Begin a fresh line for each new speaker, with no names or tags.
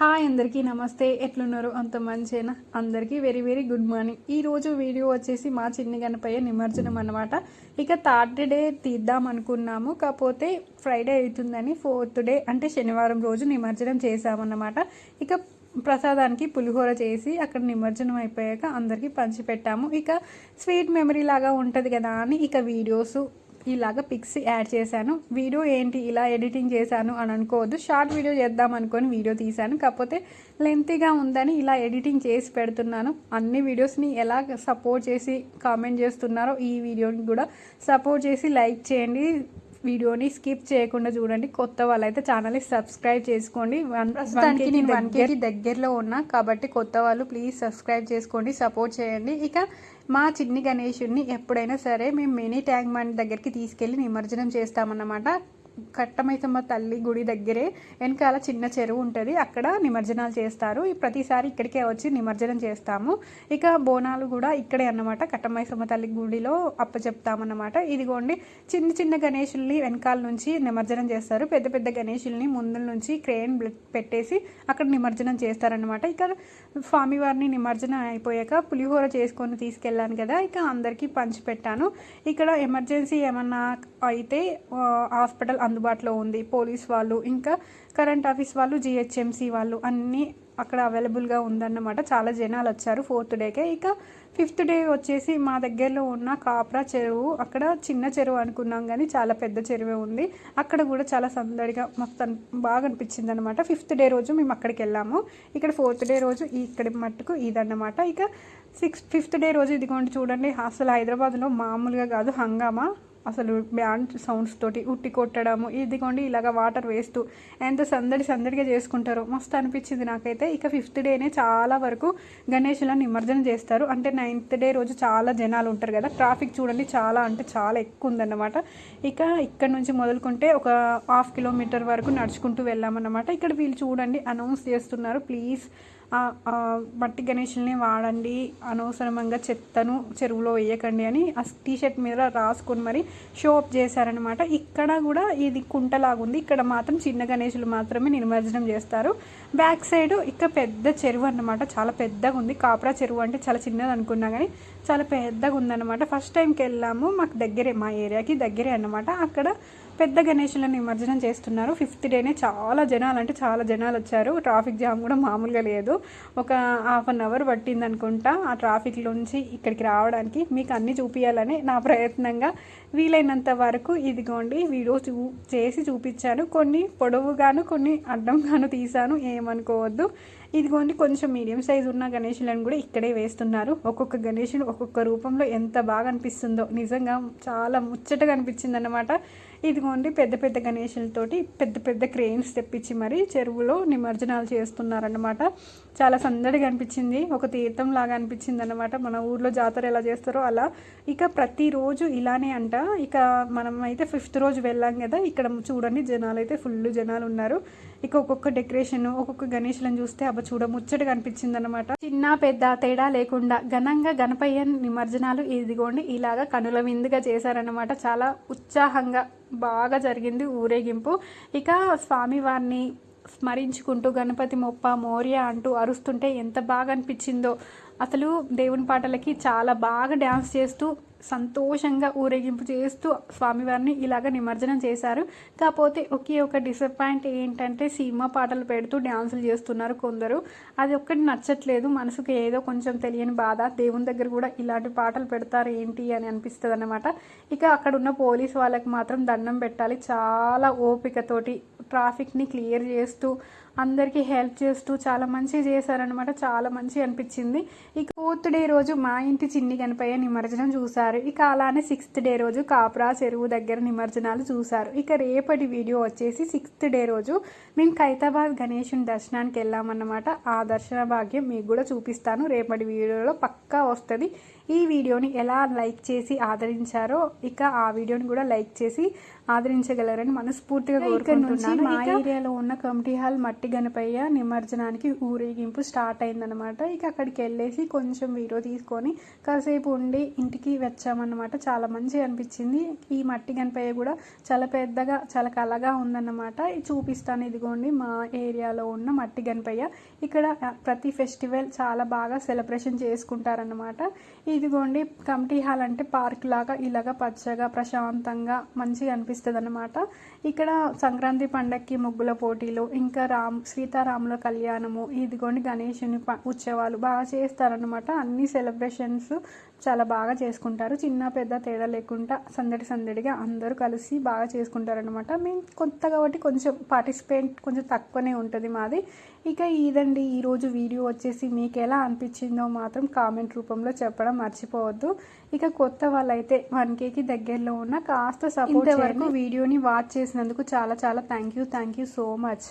Hi అందరికీ నమస్తే. ఎట్లున్నారు? అంత మంచేనా? అందరికీ వెరీ వెరీ గుడ్ మార్నింగ్. ఈరోజు వీడియో వచ్చేసి మా చిన్ని గణపయ్య నిమజ్జనం అనమాట ఇక థర్డ్ డే తీద్దాం అనుకున్నాము. కాకపోతే ఫ్రైడే అవుతుందని ఫోర్త్ డే అంటే శనివారం రోజు నిమజ్జనం చేసామన్నమాట ఇక ప్రసాదానికి పులిహోర చేసి అక్కడ నిమజ్జనం అయిపోయాక అందరికీ పంచిపెట్టాము. ఇక స్వీట్ మెమరీ లాగా ఉంటుంది కదా అని ఇక వీడియోస్ ఇలాగ పిక్స్ యాడ్ చేశాను. వీడియో ఏంటి? ఇలా ఎడిటింగ్ చేశాను అని అనుకోవద్దు. షార్ట్ వీడియో చేద్దాం అనుకొని వీడియో తీశాను. కాకపోతే లెంతీగా ఉందని ఇలా ఎడిటింగ్ చేసి పెడుతున్నాను. అన్ని వీడియోస్ని ఎలా సపోర్ట్ చేసి కామెంట్ చేస్తున్నారో ఈ వీడియోని కూడా సపోర్ట్ చేసి లైక్ చేయండి. వీడియోని స్కిప్ చేయకుండా చూడండి. కొత్త వాళ్ళైతే ఛానల్ని సబ్స్క్రైబ్ చేసుకోండి. ప్రస్తుతానికి నేను వన్ కేకి దగ్గరలో ఉన్నా కాబట్టి కొత్త వాళ్ళు ప్లీజ్ సబ్స్క్రైబ్ చేసుకోండి సపోర్ట్ చేయండి. ఇక మా చిన్ని గణేషుడిని ఎప్పుడైనా సరే మేము మినీ ట్యాంక్ బండ్ దగ్గరికి తీసుకెళ్ళి నిమజ్జనం చేస్తామన్నమాట. కట్టమైసమ్మ తల్లి గుడి దగ్గరే వెనకాల చిన్న చెరువు ఉంటుంది. అక్కడ నిమజ్జనాలు చేస్తారు. ప్రతిసారి ఇక్కడికే వచ్చి నిమజ్జనం చేస్తాము. ఇక బోనాలు కూడా ఇక్కడే అన్నమాట. కట్టమైసమ్మ తల్లి గుడిలో అప్పచెప్తామన్నమాట. ఇదిగోండి చిన్న చిన్న గణేషుల్ని వెనకాల నుంచి నిమజ్జనం చేస్తారు. పెద్ద పెద్ద గణేషుల్ని ముందు నుంచి క్రేన్ పెట్టేసి అక్కడ నిమజ్జనం చేస్తారనమాట ఇక స్వామివారిని నిమజ్జనం అయిపోయాక పులిహోర చేసుకొని తీసుకెళ్ళాను కదా ఇక అందరికీ పంచిపెట్టాను ఇక్కడ ఎమర్జెన్సీ ఏమన్నా అయితే హాస్పిటల్ అందుబాటులో ఉంది. పోలీస్ వాళ్ళు ఇంకా కరెంట్ ఆఫీస్ వాళ్ళు జిహెచ్ఎంసీ వాళ్ళు అన్నీ అక్కడ అవైలబుల్గా ఉందన్నమాట. చాలా జనాలు వచ్చారు ఫోర్త్ డేకే. ఇక ఫిఫ్త్ డే వచ్చేసి మా దగ్గరలో ఉన్న కాప్రా చెరువు అక్కడ చిన్న చెరువు అనుకున్నాం కానీ చాలా పెద్ద చెరువే ఉంది. అక్కడ కూడా చాలా సందడిగా మొత్తం బాగా అనిపించింది అనమాట ఫిఫ్త్ డే రోజు మేము అక్కడికి వెళ్ళాము. ఇక్కడ ఫోర్త్ డే రోజు ఇక్కడ మట్టుకు ఇదన్నమాట. ఇక సిక్స్త్ ఫిఫ్త్ డే రోజు ఇదిగోండి చూడండి. అసలు హైదరాబాద్లో మామూలుగా కాదు హంగామా. అసలు బ్యాండ్ సౌండ్స్ తోటి ఉట్టి కొట్టడము ఇదిగోండి ఇలాగ వాటర్ వేస్తూ ఎంత సందడి సందడిగా చేసుకుంటారో మస్తు అనిపించింది నాకైతే. ఇక ఫిఫ్త్ డేనే చాలా వరకు గణేషులను నిమజ్జనం చేస్తారు. అంటే నైన్త్ డే రోజు చాలా జనాలు ఉంటారు కదా ట్రాఫిక్ చూడండి చాలా అంటే చాలా ఎక్కువ ఉందన్నమాట. ఇక ఇక్కడ నుంచి మొదలుకుంటే ఒక హాఫ్ కిలోమీటర్ వరకు నడుచుకుంటూ వెళ్ళామన్నమాట. ఇక్కడ వీళ్ళు చూడండి అనౌన్స్ చేస్తున్నారు ప్లీజ్ మట్టి గణేషుల్ని వాడండి అనవసరంగా చెత్తను చెరువులో వేయకండి అని ఆ టీ షర్ట్ మీద రాసుకొని మరి షో అప్ చేశారనమాట ఇక్కడ కూడా ఇది కుంటలాగా ఉంది ఇక్కడ మాత్రం చిన్న గణేషులు మాత్రమే నిమజ్జనం చేస్తారు. బ్యాక్ సైడ్ ఇక్కడ పెద్ద చెరువు అన్నమాట. చాలా పెద్దగా ఉంది కాపరా చెరువు అంటే చాలా చిన్నది అనుకున్నా కానీ చాలా పెద్దగా ఉందన్నమాట ఫస్ట్ టైంకి వెళ్ళాము. మాకు దగ్గరే మా ఏరియాకి దగ్గరే అన్నమాట. అక్కడ పెద్ద గణేషులను నిమజ్జనం చేస్తున్నారు. ఫిఫ్త్ డేనే చాలా జనాలు అంటే చాలా జనాలు వచ్చారు. ట్రాఫిక్ జామ్ కూడా మామూలుగా లేదు. ఒక హాఫ్ అన్ అవర్ పట్టింది అనుకుంటా ఆ ట్రాఫిక్లోంచి ఇక్కడికి రావడానికి. మీకు అన్నీ చూపించాలని నా ప్రయత్నంగా వీలైనంత వరకు ఇదిగోండి వీడియో చూ చేసి చూపించాను. కొన్ని పొడవుగాను కొన్ని అడ్డంగాను తీశాను. ఏమనుకోవద్దు. ఇదిగోండి కొంచెం మీడియం సైజ్ ఉన్న గణేషులను కూడా ఇక్కడే వేస్తున్నారు. ఒక్కొక్క గణేషుడు ఒక్కొక్క రూపంలో ఎంత బాగా అనిపిస్తుందో. నిజంగా చాలా ముచ్చటగా అనిపించింది అనమాట ఇదిగోండి పెద్ద పెద్ద గణేషులతోటి పెద్ద పెద్ద క్రెయిన్స్ తెప్పించి మరి చెరువులో నిమజ్జనాలు చేస్తున్నారనమాట చాలా సందడిగా అనిపించింది. ఒక తీర్థం లాగా అనిపించింది అనమాట మన ఊర్లో జాతర ఎలా చేస్తారో అలా. ఇక ప్రతిరోజు ఇలానే అంట. ఇక మనం అయితే ఫిఫ్త్ రోజు వెళ్ళాం కదా ఇక్కడ చూడండి జనాలు అయితే ఫుల్ జనాలు ఉన్నారు. ఇక ఒక్కొక్క డెకరేషన్ ఒక్కొక్క గణేషులను చూస్తే అబ్బ చూడ అనిపించింది అనమాట చిన్న పెద్ద తేడా లేకుండా ఘనంగా గణపయ్య నిమజ్జనాలు ఇదిగోండి ఇలాగా కనుల విందుగా చేశారనమాట చాలా ఉత్సాహంగా బాగా జరిగింది ఊరేగింపు. ఇక స్వామివారిని స్మరించుకుంటూ గణపతి మొప్ప మోర్య అంటూ అరుస్తుంటే ఎంత బాగా అనిపించిందో. అసలు దేవుని పాటలకి చాలా బాగా డ్యాన్స్ చేస్తూ సంతోషంగా ఊరేగింపు చేస్తూ స్వామివారిని ఇలాగ నిమజ్జనం చేశారు. కాకపోతే ఒకే ఒక డిసప్పాయింట్ ఏంటంటే సినిమా పాటలు పెడుతూ డ్యాన్సులు చేస్తున్నారు కొందరు. అది ఒక్కటి నచ్చట్లేదు. మనసుకి ఏదో కొంచెం తెలియని బాధ. దేవుని దగ్గర కూడా ఇలాంటి పాటలు పెడతారు ఏంటి అని అనిపిస్తుంది అనమాట ఇక అక్కడ ఉన్న పోలీస్ వాళ్ళకి మాత్రం దండం పెట్టాలి. చాలా ఓపికతోటి ట్రాఫిక్ని క్లియర్ చేస్తూ అందరికీ హెల్ప్ చేస్తూ చాలా మంచిగా చేశారనమాట చాలా మంచి అనిపించింది. ఇక ఫోర్త్ డే రోజు మా ఇంటి చిన్ని గణపయ్య నిమజ్జనం చూశారు. ఇక అలానే సిక్స్త్ డే రోజు కాప్రా చెరువు దగ్గర నిమజ్జనాలు చూశారు. ఇక రేపటి వీడియో వచ్చేసి సిక్స్త్ డే రోజు మేము ఖైతాబాద్ గణేషుని దర్శనానికి వెళ్ళామన్నమాట. ఆ దర్శన భాగ్యం మీకు కూడా చూపిస్తాను. రేపటి వీడియోలో పక్కా వస్తుంది. ఈ వీడియోని ఎలా లైక్ చేసి ఆదరించారో ఇక ఆ వీడియోని కూడా లైక్ చేసి ఆదరించగలరని మనస్ఫూర్తిగా కోరుకుంటున్నాను. మా ఏరియాలో ఉన్న కమిటీ హాల్ మట్టి గణపయ్య నిమజ్జనానికి ఊరేగింపు స్టార్ట్ అయిందనమాట ఇక అక్కడికి వెళ్ళేసి కొంచెం వీడియో తీసుకొని కాసేపు ఉండి ఇంటికి వచ్చామన్నమాట. చాలా మంచిగా అనిపించింది. ఈ మట్టి గణపయ్య కూడా చాలా పెద్దగా చాలా కలగా ఉందన్నమాట. చూపిస్తాను ఇదిగోండి మా ఏరియాలో ఉన్న మట్టి గణపయ్య. ఇక్కడ ప్రతి ఫెస్టివల్ చాలా బాగా సెలబ్రేషన్ చేసుకుంటారన్నమాట. ఇదిగోండి కమిటీ హాల్ అంటే పార్క్ లాగా ఇలాగా పచ్చగా ప్రశాంతంగా మంచిగా అనిపిస్తుంది అనమాట ఇక్కడ సంక్రాంతి పండగకి ముగ్గుల పోటీలు ఇంకా రామ్ సీతారాముల కళ్యాణము ఇదిగోండి గణేషుని ఉత్సవాలు బాగా చేస్తారనమాట అన్ని సెలబ్రేషన్స్ చాలా బాగా చేసుకుంటారు. చిన్న పెద్ద తేడా లేకుండా సందడి సందడిగా అందరూ కలిసి బాగా చేసుకుంటారనమాట మేము కొత్త కాబట్టి కొంచెం పార్టిసిపేట్ కొంచెం తక్కువనే ఉంటుంది మాది. ఇక ఇదండి ఈరోజు వీడియో వచ్చేసి మీకు ఎలా అనిపించిందో మాత్రం కామెంట్ రూపంలో చెప్పడం మర్చిపోవద్దు. ఇక కొత్త వాళ్ళైతే వన్ కేకి దగ్గరలో ఉన్న కాస్త సపోర్ట్ వరకు వీడియోని వాచ్ చేసినందుకు చాలా చాలా thank you thank you so much